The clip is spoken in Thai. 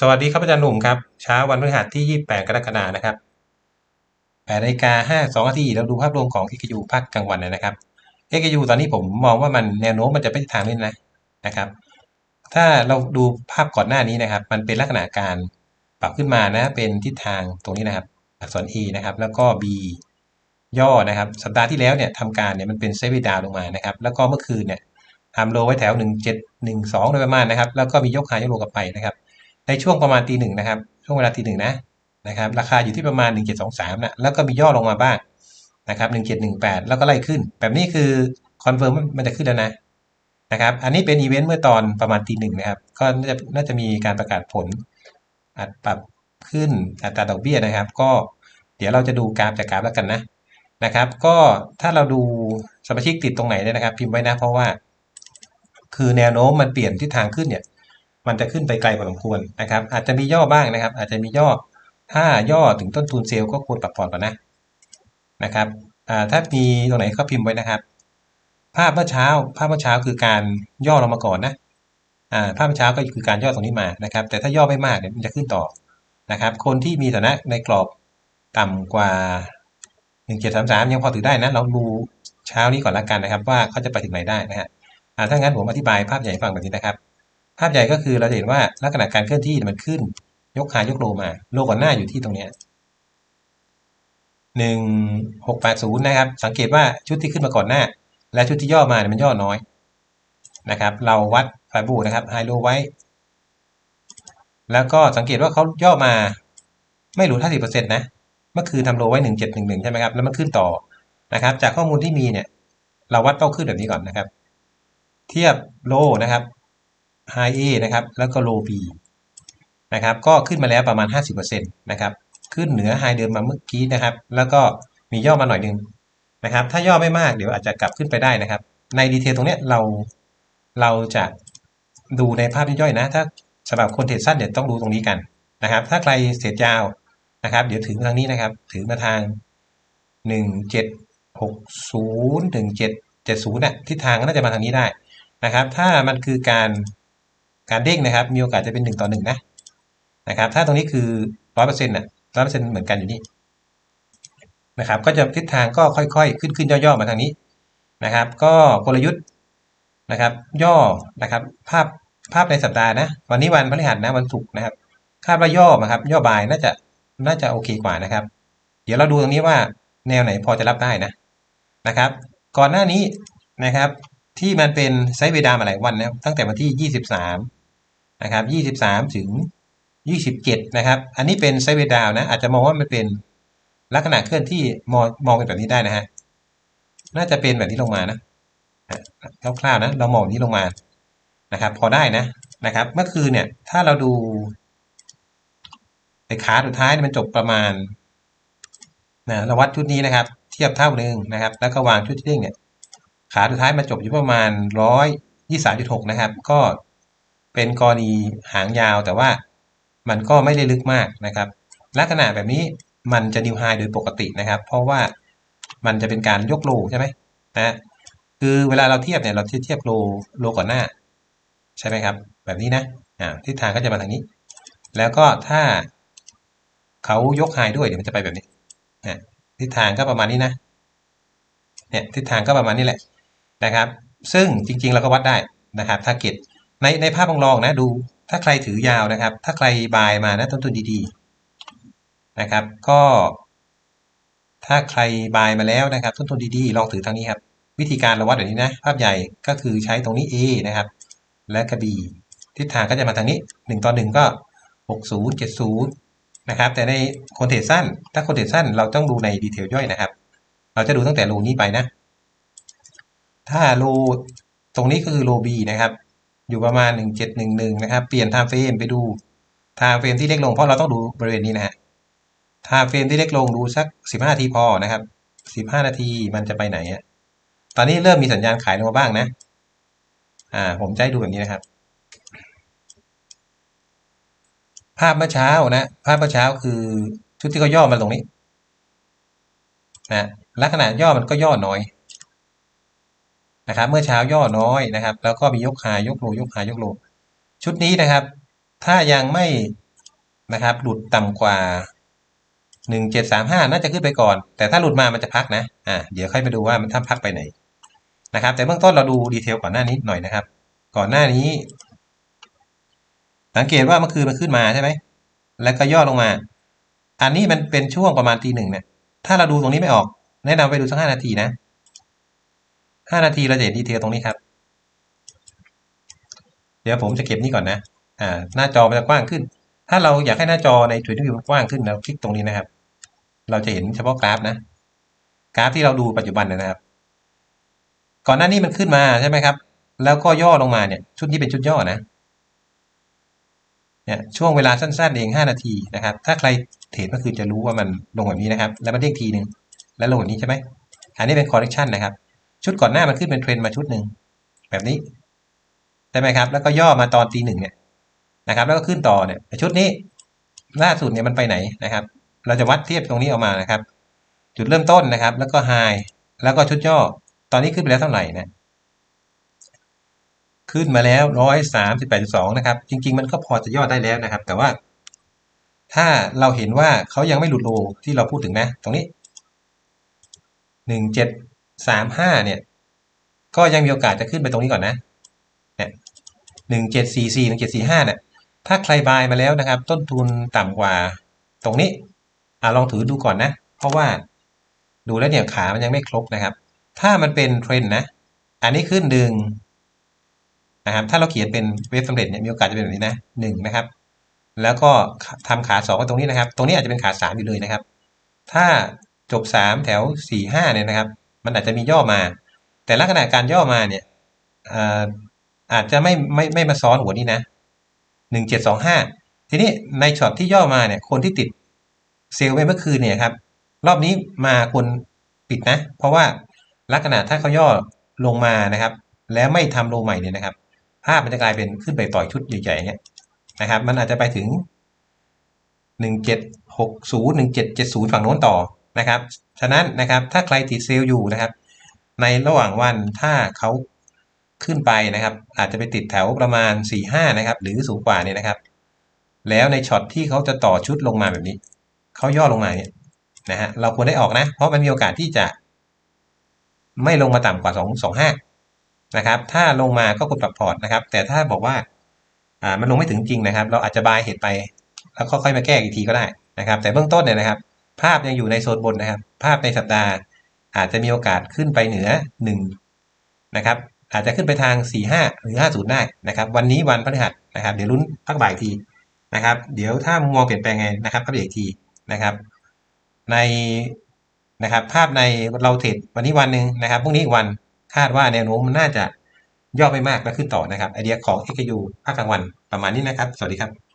สวัสดีครับอาจารย์หนุ่มครับเช้าวันพฤหัสที่ 28 กรกฎาคมนะครับ8นาฬิกา52นาทีเราดูภาพรวมของ XQ ภาคกลางวันนะครับ XQ ตอนนี้ผมมองว่ามันแนวโน้มมันจะไปทางนี้นะนะครับ ถ้าเราดูภาพก่อนหน้านี้นะครับ มันเป็นลักษณะการปรับขึ้นมานะเป็นทิศทางตรงนี้นะครับ อักษร E นะครับ แล้วก็ B ย่อนะครับ สัปดาห์ที่แล้วเนี่ยทำการเนี่ยมันเป็นเซฟดาวลงมานะครับ แล้วก็เมื่อคืนเนี่ยทำโลไว้แถว 1712โดยประมาณนะครับ แล้วก็มียกหายกโลกลับไปนะครับ ในช่วงประมาณตีหนึ่งนะครับ ช่วงเวลาตีหนึ่งนะนะครับ ราคาอยู่ที่ประมาณ 1723นะแล้วก็มีย่อลงมาบ้างนะครับ1718 แล้วก็ไล่ขึ้น แบบนี้คือคอนเฟิร์มมันจะขึ้นแล้วนะนะครับ อันนี้เป็นอีเวนต์เมื่อตอนประมาณตีหนึ่งนะครับ ก็น่าจะน่าจะมีการประกาศผลอัดปรับขึ้นอัตราดอกเบี้ยนะครับ ก็เดี๋ยวเราจะดูกราฟจากกราฟแล้วกันนะนะครับ ก็ถ้าเราดูสมาชิกติดตรงไหนเนี่ยนะครับ พิมพ์ไว้นะเพราะว่า คือแนวโน้มมันเปลี่ยนทิศทางขึ้นเนี่ย มันจะขึ้นไปไกลพอสมควรนะครับ อาจจะมีย่อบ้างนะครับ อาจจะมีย่อถ้าย่อถึงต้นทุนเซลล์ก็ควรปรับพอร์ตก่อนนะนะครับถ้ามีตรงไหนก็พิมพ์ไว้นะครับ ภาพเมื่อเช้า ภาพเมื่อเช้าคือการย่อลงมาก่อนนะภาพเมื่อเช้าก็คือการย่อตรงนี้มานะครับ แต่ถ้าย่อไม่มากเนี่ยมันจะขึ้นต่อนะครับ คนที่มีฐานะในกรอบต่ำกว่า1733 ยังพอถือได้นะ เราดูเช้านี้ก่อนละกันนะครับ ว่าเขาจะไปถึงไหนได้นะฮะอ่าถ้างั้นผมอธิบายภาพใหญ่ให้ฟังแบบนี้นะครับ ภาพใหญ่ก็คือเราจะเห็นว่าลักษณะการเคลื่อนที่มันขึ้น ยกหายกโลมา โลก่อนหน้าอยู่ที่ตรงนี้หนึ่งหกแปดศูนย์นะครับ สังเกตว่าชุดที่ขึ้นมาก่อนหน้า และชุดที่ย่อมาเนี่ยมันย่อน้อยนะครับ เราวัดไฟบูนะครับไฮโลไว้ แล้วก็สังเกตว่าเขาย่อมาไม่หลุดห้าสิบเปอร์เซ็นต์นะ เมื่อคืนทำโลไว้หนึ่งเจ็ดหนึ่งหนึ่งใช่ไหมครับ แล้วมันขึ้นต่อนะครับ จากข้อมูลที่มีเนี่ย เราวัดเป้าขึ้นแบบนี้ก่อนนะครับ เทียบโลนะครับ High A นะครับแล้วก็ Low B นะครับก็ขึ้นมาแล้วประมาณ 50%นะครับขึ้นเหนือ High เดิมมาเมื่อกี้นะครับ แล้วก็มีย่อมาหน่อยนึงนะครับถ้าย่อไม่มากเดี๋ยวอาจจะกลับขึ้นไปได้นะครับ ในดีเทลตรงนี้เราเราจะดูในภาพย่อยๆนะ ถ้าสำหรับคนเทรดสั้นเดี๋ยวต้องดูตรงนี้กันนะครับ ถ้าใครเสียยาวนะครับ เดี๋ยวถือมาทางนี้นะครับถือมาทาง 1760 1770น่ะทิศทางก็น่าจะมาทางนี้ได้นะครับ ถ้ามันคือการ การเด้งนะครับ มีโอกาสจะเป็นหนึ่งต่อหนึ่งนะนะครับ ถ้าตรงนี้คือร้อยเปอร์เซ็นต์นะร้อยเปอร์เซ็นต์เหมือนกันอยู่นี่นะครับ ก็จะทิศทางก็ค่อยๆ ขึ้นขึ้นย่อๆมาทางนี้นะครับ ก็กลยุทธ์นะครับ ย่อนะครับภาพภาพในสัปดาห์นะ วันนี้วันพฤหัสนะวันศุกร์นะครับคาดว่าย่อมาครับ ย่อบายน่าจะน่าจะโอเคกว่านะครับ เดี๋ยวเราดูตรงนี้ว่าแนวไหนพอจะรับได้นะนะครับ ก่อนหน้านี้นะครับที่มันเป็นไซด์เวดามาหลายวันนะตั้งแต่วันที่ 23 นะครับ23 ถึง 27 นะครับ อันนี้เป็นไซเวดาวนะ อาจจะมองว่ามันเป็นลักษณะเคลื่อนที่มองมองเป็นแบบนี้ได้นะฮะ น่าจะเป็นแบบนี้ลงมานะคร่าวๆนะ เรามองนี้ลงมา นะครับ พอได้นะ นะครับ เมื่อคืนเนี่ย ถ้าเราดูในขาสุดท้ายมันจบประมาณนะเราวัดชุดนี้นะครับ เทียบเท่าหนึ่งนะครับ แล้วก็วางชุดที่เด้งเนี่ย ขาสุดท้ายมาจบอยู่ประมาณร้อยยี่สามจุดหกนะครับ ก็ เป็นกรณีหางยาวแต่ว่ามันก็ไม่ได้ลึกมากนะครับ ลักษณะแบบนี้มันจะนิวไฮโดยปกตินะครับ เพราะว่ามันจะเป็นการยกโลใช่ไหมนะคือเวลาเราเทียบเนี่ยเราเทียบโลโลก่อนหน้า ใช่ไหมครับ แบบนี้นะอ่าทิศทางก็จะมาทางนี้ แล้วก็ถ้าเขายกไฮด้วยเดี๋ยวมันจะไปแบบนี้นะทิศทางก็ประมาณนี้นะเนี่ยทิศทางก็ประมาณนี้แหละนะครับ ซึ่งจริงๆเราก็วัดได้นะครับถ้าเก็ต ในในภาพลองๆนะดู ถ้าใครถือยาวนะครับ ถ้าใครบายมานะต้นทุนดีๆนะครับ ก็ ถ้าใครบายมาแล้วนะครับ ต้นทุนดีๆ ลองถือทางนี้ครับ วิธีการเราวัดแบบนี้นะ ภาพใหญ่ก็คือใช้ตรงนี้ A นะครับ และกระ B ทิศทางก็จะมาทางนี้ 1ต่อ1ก็ 60 70 นะครับ แต่ในคนเทรดสั้น ถ้าคนเทรดสั้นเราต้องดูในดีเทลย่อยนะครับ เราจะดูตั้งแต่รูนี้ไปนะ ถ้าโลตรงนี้ก็คือโล B นะครับ อยู่ประมาณ 1711 นะครับ เปลี่ยนไทม์เฟรมไปดูไทม์เฟรมที่เล็กลงเพราะเราต้องดูบริเวณนี้นะฮะไทม์เฟรมที่เล็กลงดูสัก 15 นาทีพอนะครับ 15 นาทีมันจะไปไหนอะตอนนี้เริ่มมีสัญญาณขายลงมาบ้างนะ อ่า ผมจะให้ดูแบบนี้นะครับ ภาพเมื่อเช้านะ ภาพเมื่อเช้าคือชุดที่เขาย่อมาตรงนี้นะลักษณะย่อมันก็ย่อน้อย นะครับ เมื่อเช้าย่อน้อยนะครับ แล้วก็มียกหายกโลยกหายกโลชุดนี้นะครับ ถ้ายังไม่นะครับ หลุดต่ำกว่าหนึ่งเจ็ดสามห้าน่าจะขึ้นไปก่อน แต่ถ้าหลุดมามันจะพักนะอ่าเดี๋ยวค่อยมาดูว่ามันถ้าพักไปไหนนะครับ แต่เบื้องต้นเราดูดีเทลก่อนหน้านี้หน่อยนะครับ ก่อนหน้านี้ สังเกตว่าเมื่อคืนมันขึ้นมาใช่ไหมแล้วก็ย่อลงมา อันนี้มันเป็นช่วงประมาณตีหนึ่งเนี่ยถ้าเราดูตรงนี้ไม่ออก แนะนำไปดูสักห้านาทีนะ ห้านาทีเราจะเห็นดีเทลตรงนี้ครับ เดี๋ยวผมจะเก็บนี่ก่อนนะ อ่า หน้าจอมันจะกว้างขึ้น ถ้าเราอยากให้หน้าจอใน t w i t t e r View มันกว้างขึ้นเราคลิกตรงนี้นะครับ เราจะเห็นเฉพาะกราฟนะ กราฟที่เราดูปัจจุบันนะครับ ก่อนหน้านี้มันขึ้นมาใช่ไหมครับ แล้วก็ย่อลงมาเนี่ย ชุดนี้เป็นชุดย่อนะ เนี่ยช่วงเวลาสั้นๆเอง 5 นาทีนะครับ ถ้าใครเทรดก็คือจะรู้ว่ามันลงแบบนี้นะครับ แล้วมันเด้งทีหนึ่งแล้วลงแบบนี้ใช่ไหมอันนี้เป็น correction นะครับ ชุดก่อนหน้ามันขึ้นเป็นเทรนมาชุดหนึ่งแบบนี้ใช่ไหมครับ แล้วก็ย่อมาตอนตีหนึ่งเนี่ยนะครับ แล้วก็ขึ้นต่อเนี่ยชุดนี้ล่าสุดเนี่ยมันไปไหนนะครับ เราจะวัดเทียบตรงนี้ออกมานะครับ จุดเริ่มต้นนะครับ แล้วก็ไฮแล้วก็ชุดย่อ ตอนนี้ขึ้นไปแล้วเท่าไหร่นะขึ้นมาแล้วร้อยสามสิบแปดสองนะครับ จริง ๆ มันก็พอจะย่อได้แล้วนะครับ แต่ว่า ถ้าเราเห็นว่าเขายังไม่หลุดโลที่เราพูดถึงนะ ตรงนี้หนึ่งเจ็ด สามห้าเนี่ย ก็ยังมีโอกาสจะขึ้นไปตรงนี้ก่อนนะเนี่ยหนึ่งเจ็ดสี่สี่หนึ่งเจ็ดสี่ห้าเนี่ยถ้าใครบายมาแล้วนะครับ ต้นทุนต่ำกว่าตรงนี้อ่าลองถือดูก่อนนะ เพราะว่าดูแล้วเนี่ยขามันยังไม่ครบนะครับ ถ้ามันเป็นเทรนนะ อันนี้ขึ้นดึงนะครับ ถ้าเราเขียนเป็นเวฟสำเร็จเนี่ยมีโอกาสจะเป็นแบบนี้นะหนึ่งนะครับ แล้วก็ทำขาสองไว้ตรงนี้นะครับ ตรงนี้อาจจะเป็นขาสามอยู่เลยนะครับ ถ้าจบสามแถวสี่ห้าเนี่ยนะครับ มันอาจจะมีย่อมา แต่ลักษณะการย่อมาเนี่ยอาจจะไม่ไม่ไม่มาซ้อนหัวนี้นะหนึ่งเจ็ดสองห้าทีนี้ในช็อตที่ย่อมาเนี่ย คนที่ติดเซลล์ไปเมื่อคืนเนี่ยครับ รอบนี้มาคนปิดนะ เพราะว่าลักษณะถ้าเขาย่อลงมานะครับ แล้วไม่ทำโลใหม่เนี่ยนะครับ ภาพมันจะกลายเป็นขึ้นไปต่อยชุดใหญ่ๆเนี่ยนะครับ มันอาจจะไปถึงหนึ่งเจ็ดหกศูนย์หนึ่งเจ็ดเจ็ดศูนย์ฝั่งโน้นต่อ นะครับ ฉะนั้นนะครับถ้าใครติดเซลล์อยู่นะครับ ในระหว่างวันถ้าเขาขึ้นไปนะครับ อาจจะไปติดแถวประมาณ4ี่ห้านะครับ หรือสูงกว่านี้นะครับ แล้วในช็อตที่เขาจะต่อชุดลงมาแบบนี้ เขาย่อลงมาเนี่ยนะฮะเราควรได้ออกนะ เพราะมันมีโอกาสที่จะ ไม่ลงมาต่ำกว่า 2 2 5 นะครับ ถ้าลงมาก็กดปรับพอร์ตนะครับ แต่ถ้าบอกว่าอ่ามันลงไม่ถึงจริงนะครับ เราอาจจะบายเหตุไป แล้วค่อยๆมาแก้อีกทีก็ได้นะครับ แต่เบื้องต้นเนี่ยนะครับ ภาพยังอยู่ในโซนบนนะครับ ภาพในสัปดาห์ อาจจะมีโอกาสขึ้นไปเหนือ1นะครับ อาจจะขึ้นไปทาง 45 หรือ 50 ได้นะครับ วันนี้วันพฤหัสนะครับ เดี๋ยวลุ้นพักบ่ายทีนะครับ เดี๋ยวถ้ามุมมองเปลี่ยนแปลงไงนะครับก็เปลี่ยนทีนะครับ ในนะครับภาพในเราเทรดวันนี้วันหนึ่งนะครับพรุ่งนี้อีกวันคาดว่าแนวโน้มมันน่าจะย่อไม่มากแล้วขึ้นต่อนะครับไอเดียของ XU ภาคกลางวันประมาณนี้นะครับ สวัสดีครับ